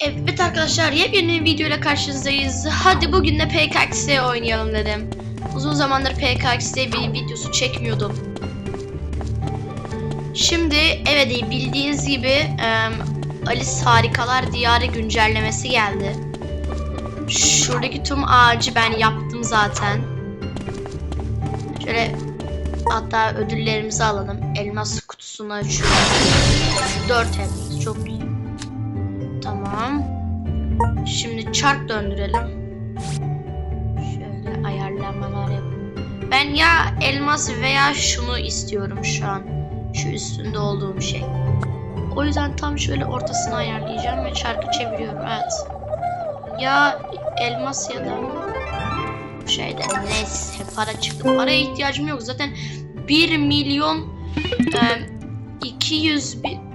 Evet arkadaşlar yepyeni bir video ile karşınızdayız. Hadi bugün de PKX oynayalım dedim. Uzun zamandır PKX bir videosu çekmiyordum. Şimdi evet bildiğiniz gibi Alice Harikalar Diyarı güncellemesi geldi. Şuradaki tüm ağacı ben yaptım zaten. Şöyle hatta ödüllerimizi alalım. Elmas kutusunu açıyorum. 4 elmas çok iyi. Tamam. Şimdi çark döndürelim. Şöyle ayarlamalar yap. Ben ya elmas veya şunu istiyorum şu an. Şu üstünde olduğum şey. O yüzden tam şöyle ortasını ayarlayacağım ve çarkı çeviriyorum. Evet. Ya elmas ya da şeyde neyse para çıktı. Paraya ihtiyacım yok. Zaten 1 milyon e, 200 bin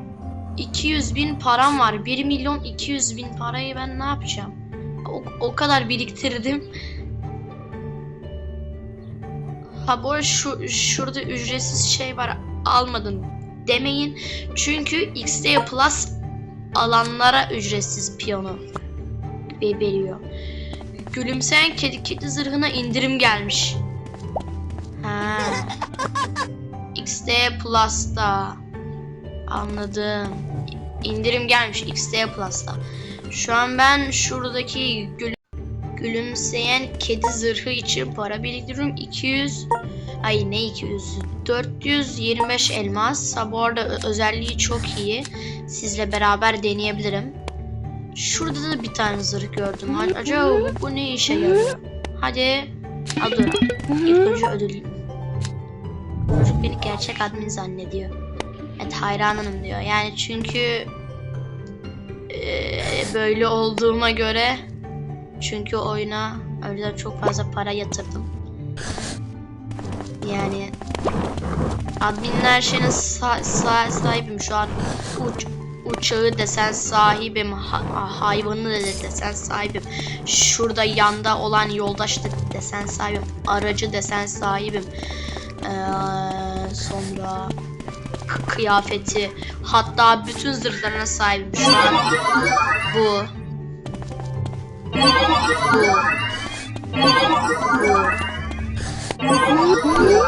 200 bin param var. 1 milyon 200 bin parayı ben ne yapacağım? O, o kadar biriktirdim. Ha bu arada şu, şurada ücretsiz şey var almadın demeyin. Çünkü XD Plus alanlara ücretsiz piyano ve- veriyor. Gülümseyen kedi kedi zırhına indirim gelmiş. Ha. XD Plus'ta. Anladım. İndirim gelmiş XD Plus'ta. Şu an ben şuradaki gül gülümseyen kedi zırhı için para biriktiriyorum. 200 ay ne 200 425 elmas. Bu arada özelliği çok iyi. Sizle beraber deneyebilirim. Şurada da bir tane zırh gördüm. Acaba bu, ne işe yarıyor? Hadi. Ha dur. İlk önce ödül. Çocuk beni gerçek admin zannediyor. Evet hayranım diyor. Yani çünkü eee, böyle olduğuma göre çünkü oyuna önceden çok fazla para yatırdım. Yani adminler şeyinin sa- sa- sahibim şu an uç uçağı desen sahibim ha- hayvanı desen sahibim şurada yanda olan yoldaş da desen sahibim aracı desen sahibim Eee, sonra kıyafeti hatta bütün zırhlarına sahibim şu bu. Bu bu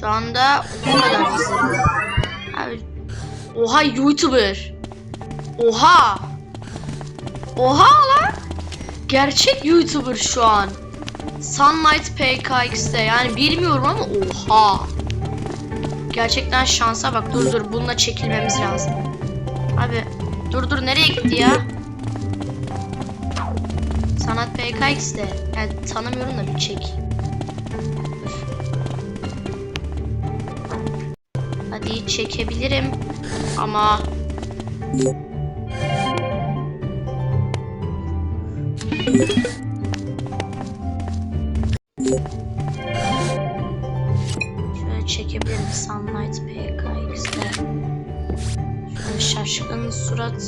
şu anda bu kadar abi oha youtuber. Oha. Oha lan. Gerçek youtuber şu an. Sunlight PKX'de yani bilmiyorum ama oha Gerçekten şansa bak. Dur dur bununla çekilmemiz lazım. Abi dur dur nereye gitti ya? Sanat PKX'de. Yani tanımıyorum da bir çek. Hadi çekebilirim. Ama çekebilirim Sunlight PKX'de. Şöyle şaşkın surat.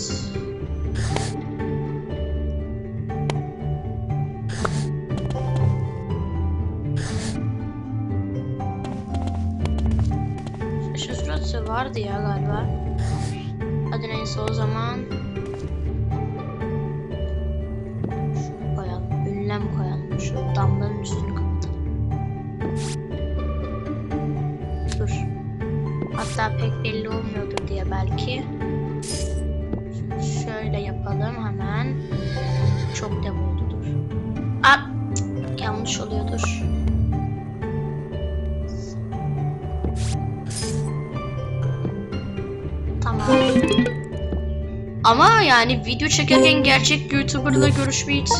Şaşkın surat vardı ya pek belli olmuyordur diye belki. Şöyle yapalım hemen. Çok dev oldu dur. Aa, cık, yanlış oluyordur. Tamam. Ama yani video çekerken gerçek YouTuber'la görüşmeyi hiç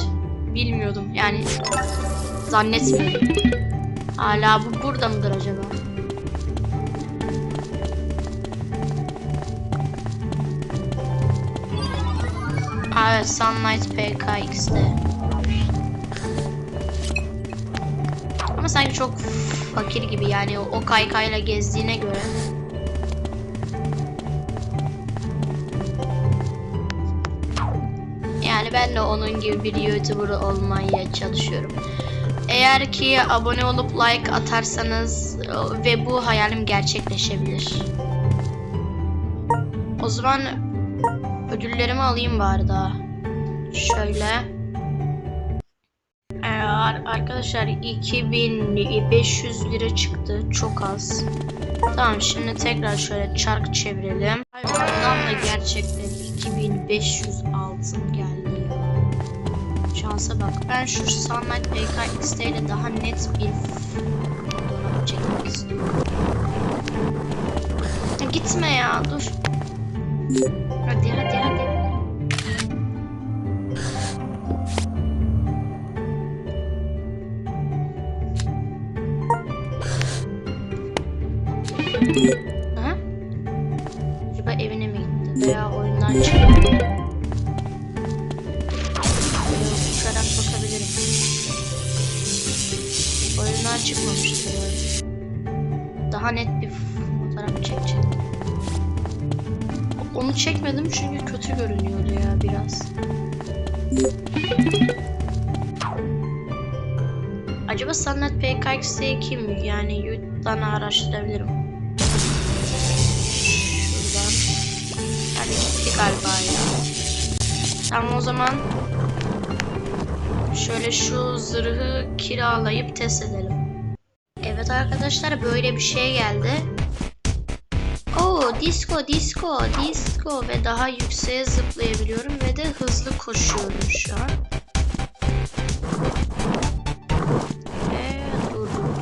bilmiyordum. Yani zannetmiyordum. Hala bu burada mıdır Evet, Sunlight PKX'de. Ama sanki çok fakir gibi yani o, kaykayla gezdiğine göre. Yani ben de onun gibi bir YouTuber olmaya çalışıyorum. Eğer ki abone olup like atarsanız e, ve bu hayalim gerçekleşebilir. O zaman Ödüllerimi alayım bari daha. Şöyle. Ar- arkadaşlar 2500 lira çıktı. Çok az. Tamam şimdi tekrar şöyle çark çevirelim. Ay, Buradan da gerçekten 2500 altın geldi ya. Şansa bak. Ben şu Sunlight BKXT ile daha net bir fotoğraf çekmek istiyorum. Gitme ya dur. Hadi hadi hadi. Aha. Acaba evine mi gitti veya oyundan çıktı? Uçarak bakabilirim. Oyundan çıkmamıştır. Daha net bir fotoğraf çekeceğim. Onu çekmedim çünkü kötü görünüyordu ya biraz. Acaba Sanat PKX'de kim? Yani YouTube'dan araştırabilirim. Şuradan. Yani gitti galiba ya. Tamam o zaman şöyle şu zırhı kiralayıp test edelim. Evet arkadaşlar böyle bir şey geldi. Disco disco disco ve daha yükseğe zıplayabiliyorum ve de hızlı koşuyorum şu an. Ve durdum.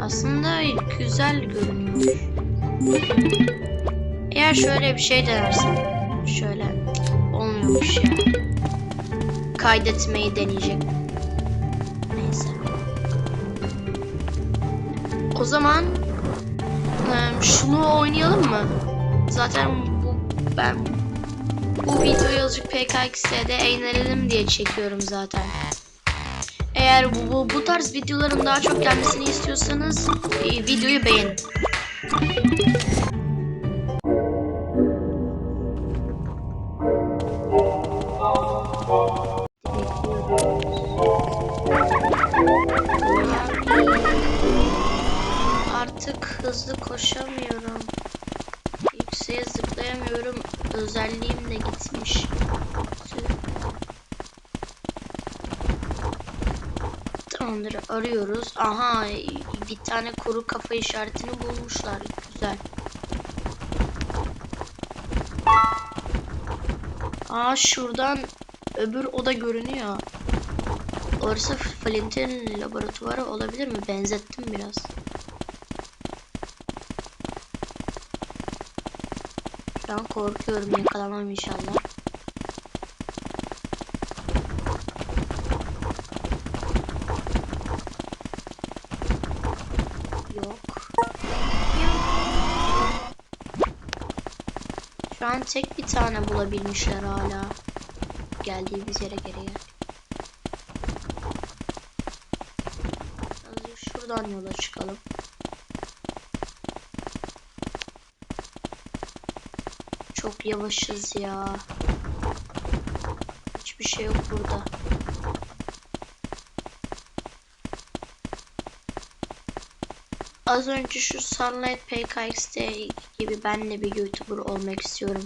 Aslında güzel görünüyor. Eğer şöyle bir şey denersem şöyle olmuyormuş ya. Kaydetmeyi deneyecek. Neyse. O zaman Eee, şunu oynayalım mı? Zaten bu ben bu videoyu azıcık PKX'de eğlenelim diye çekiyorum zaten. Eğer bu, bu, bu tarz videoların daha çok gelmesini istiyorsanız e, videoyu beğenin. Artık hızlı koşamıyorum. Yükseğe zıplayamıyorum. Özelliğim de gitmiş. Tamamdır arıyoruz. Aha bir tane kuru kafa işaretini bulmuşlar. Güzel. Aa şuradan öbür oda görünüyor. Orası Flint'in laboratuvarı olabilir mi? Benzettim biraz. Şu an korkuyorum yakalamam inşallah. Yok. Şu an tek bir tane bulabilmişler hala. Geldiğimiz yere geri gel. Şuradan yola çıkalım. Çok yavaşız ya. Hiçbir şey yok burada. Az önce şu Sunlight PKXD gibi ben de bir YouTuber olmak istiyorum.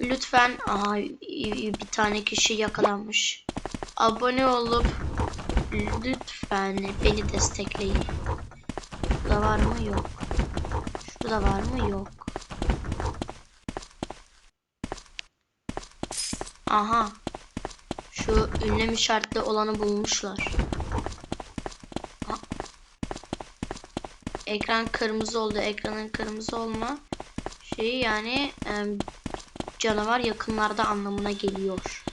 Lütfen aha bir tane kişi yakalanmış. Abone olup lütfen beni destekleyin. Şurada var mı? Yok. Şurada var mı? Yok. Aha. Şu ünlem işaretli olanı bulmuşlar. Aha. Ekran kırmızı oldu. Ekranın kırmızı olma şeyi yani em, canavar yakınlarda anlamına geliyor.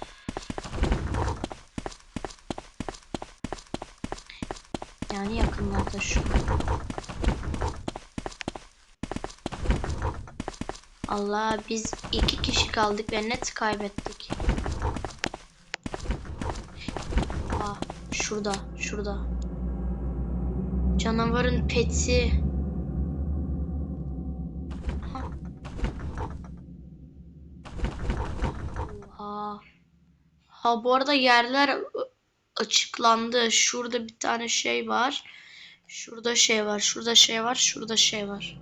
Yani yakınlarda şu. Allah biz iki kişi kaldık ve net kaybettik. Aa, şurada, şurada. Canavarın peti. Oha. Ha bu arada yerler açıklandı. Şurada bir tane şey var. Şurada şey var. Şurada şey var. Şurada şey var.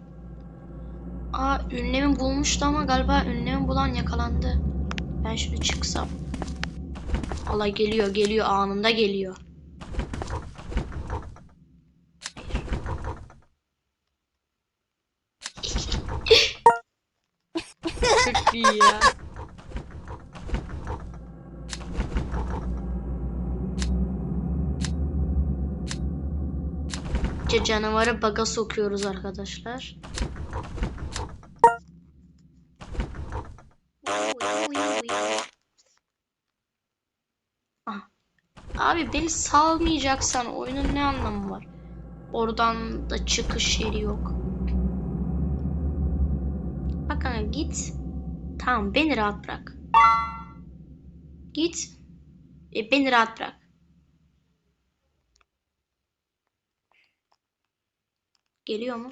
Aa ünlemi bulmuştu ama galiba ünlemi bulan yakalandı. Ben şöyle çıksam. Allah geliyor geliyor anında geliyor. Çok iyi ya. Ce- Canavarı baga sokuyoruz arkadaşlar. Ah. Abi beni salmayacaksan oyunun ne anlamı var? Oradan da çıkış yeri yok. Bak kanka git. Tamam beni rahat bırak. Git. E, beni rahat bırak. Geliyor mu?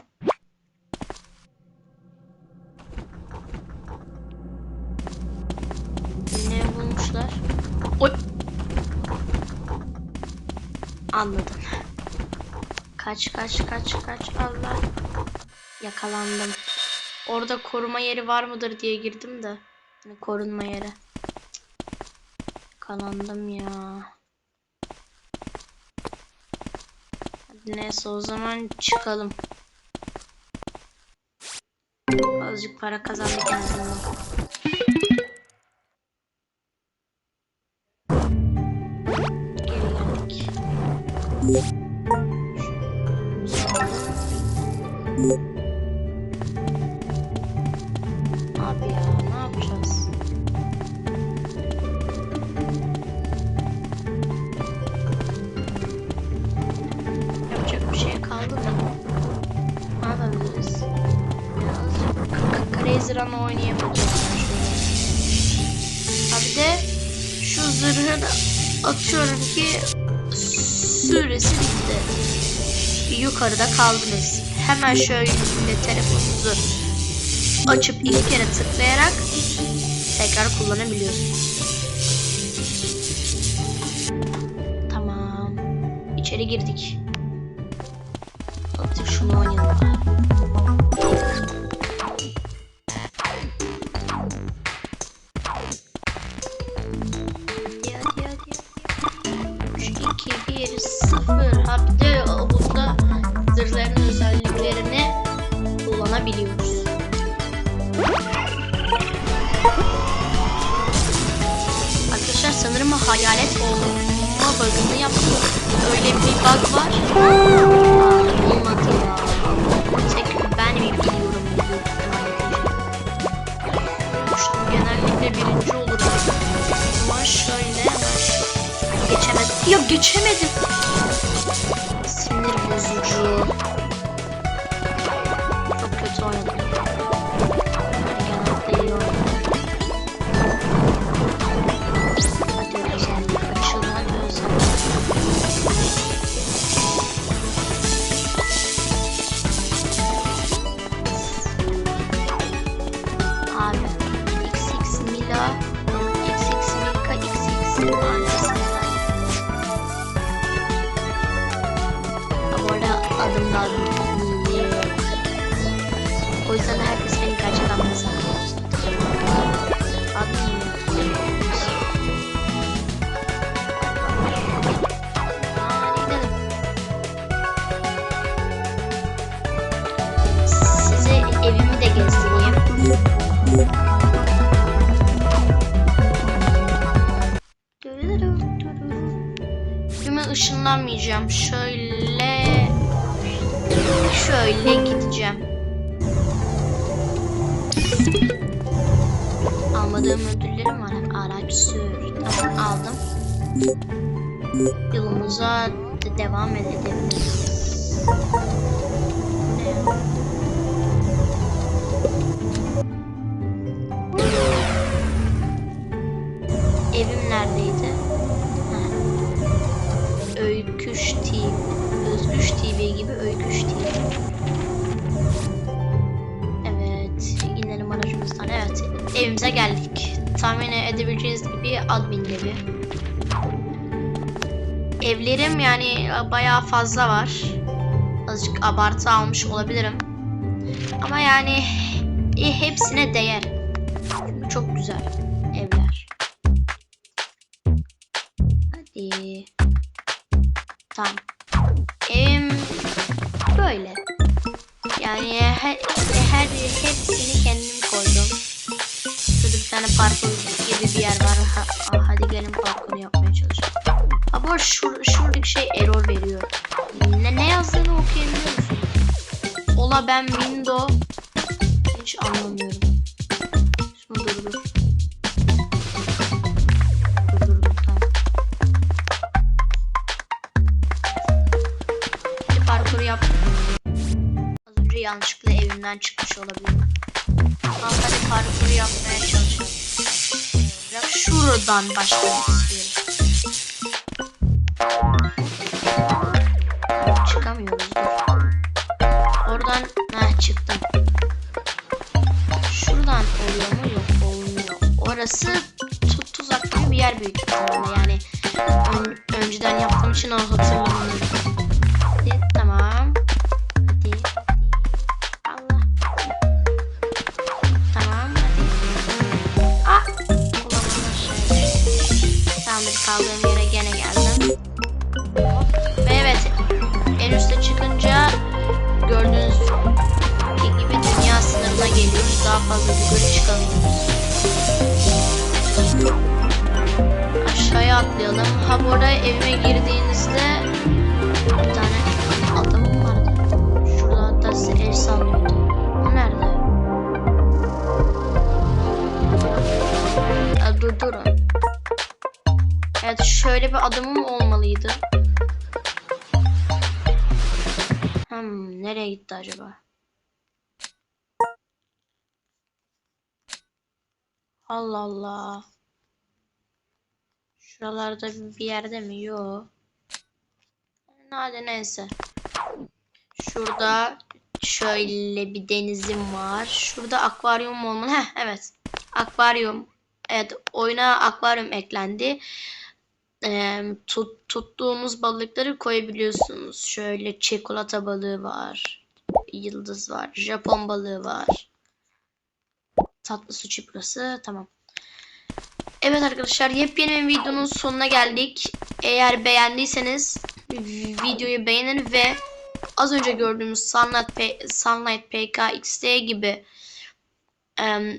Ne bulmuşlar? Oy. Anladım. Kaç kaç kaç kaç Allah. Yakalandım. Orada koruma yeri var mıdır diye girdim de. Hani korunma yeri. Yakalandım ya. Neyse o zaman çıkalım. Azıcık para kazandık en azından. Run oynayamayacağız. Abi de şu zırhı da atıyorum ki süresi bitti. Yukarıda kaldınız. Hemen şöyle telefonunuzu açıp iki kere tıklayarak tekrar kullanabiliyorsunuz. Tamam. İçeri girdik. Artık şunu oynayalım. Kullanabiliyoruz. Arkadaşlar sanırım hayalet olma bug'ını yaptım. Öyle bir bug var. Olmadı ya. Tek ben mi biliyorum bu genellikle birinci olurum. Ama şöyle hemen geçemedim. Ya geçemedim. Adım O yüzden herkes beni gerçek adımla sanıyor. Adım Size evimi de gezdireyim. Evime ışınlanmayacağım. Şöyle şöyle gideceğim. Almadığım ödüllerim var. Araç sür. Tamam aldım. Yolumuza de- devam edelim. Evim neredeydi? Ha. Öyküş TV. Özgüç TV gibi Öyküş TV. Evet. inelim aracımızdan. Evet. Evimize geldik. Tahmin edebileceğiniz gibi admin evi. Evlerim yani bayağı fazla var. Azıcık abartı almış olabilirim. Ama yani e, hepsine değer. Çünkü çok güzel evler. Hadi. Tamam. Yani her, her hepsini kendim koydum. Şurada bir tane parkur gibi bir yer var. Ha, hadi gelin parkur yapmaya çalışalım. Arada şur, şuradaki şey error veriyor. Ne, ne yazdığını okuyabiliyor musun? Ola ben window hiç anlamıyorum. Evimden çıkmış olabilirim. Tamam hadi parkuru yapmaya çalışalım. Biraz şuradan başlamak istiyorum. Çıkamıyoruz. Oradan heh, çıktım. Şuradan oluyor mu? Yok olmuyor. Orası tu- tuzak gibi bir yer büyük kaldığım yere gene geldim. Ve evet en üste çıkınca gördüğünüz gibi dünya sınırına geliyoruz. Daha fazla yukarı çıkamıyoruz. Aşağıya atlayalım. Ha bu arada evime girdiğinizde bir tane adamım vardı. Şurada hatta size el sallıyordu. O nerede? Ya, dur durun. Evet şöyle bir adamım olmalıydı. Hmm, nereye gitti acaba? Allah Allah. Şuralarda bir yerde mi? Yok. Hadi neyse. Şurada şöyle bir denizim var. Şurada akvaryum olmalı. Heh, evet. Akvaryum. Evet, oyuna akvaryum eklendi. Ee, tut, tuttuğumuz balıkları koyabiliyorsunuz. Şöyle çikolata balığı var. Yıldız var. Japon balığı var. Tatlı su çiprası. Tamam. Evet arkadaşlar yepyeni bir videonun sonuna geldik. Eğer beğendiyseniz videoyu beğenin ve az önce gördüğümüz Sunlight, P Sunlight PKXD gibi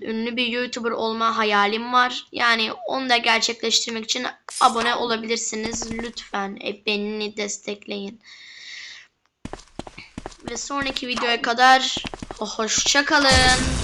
ünlü bir YouTuber olma hayalim var. Yani onu da gerçekleştirmek için abone olabilirsiniz. Lütfen beni destekleyin. Ve sonraki videoya kadar hoşça kalın.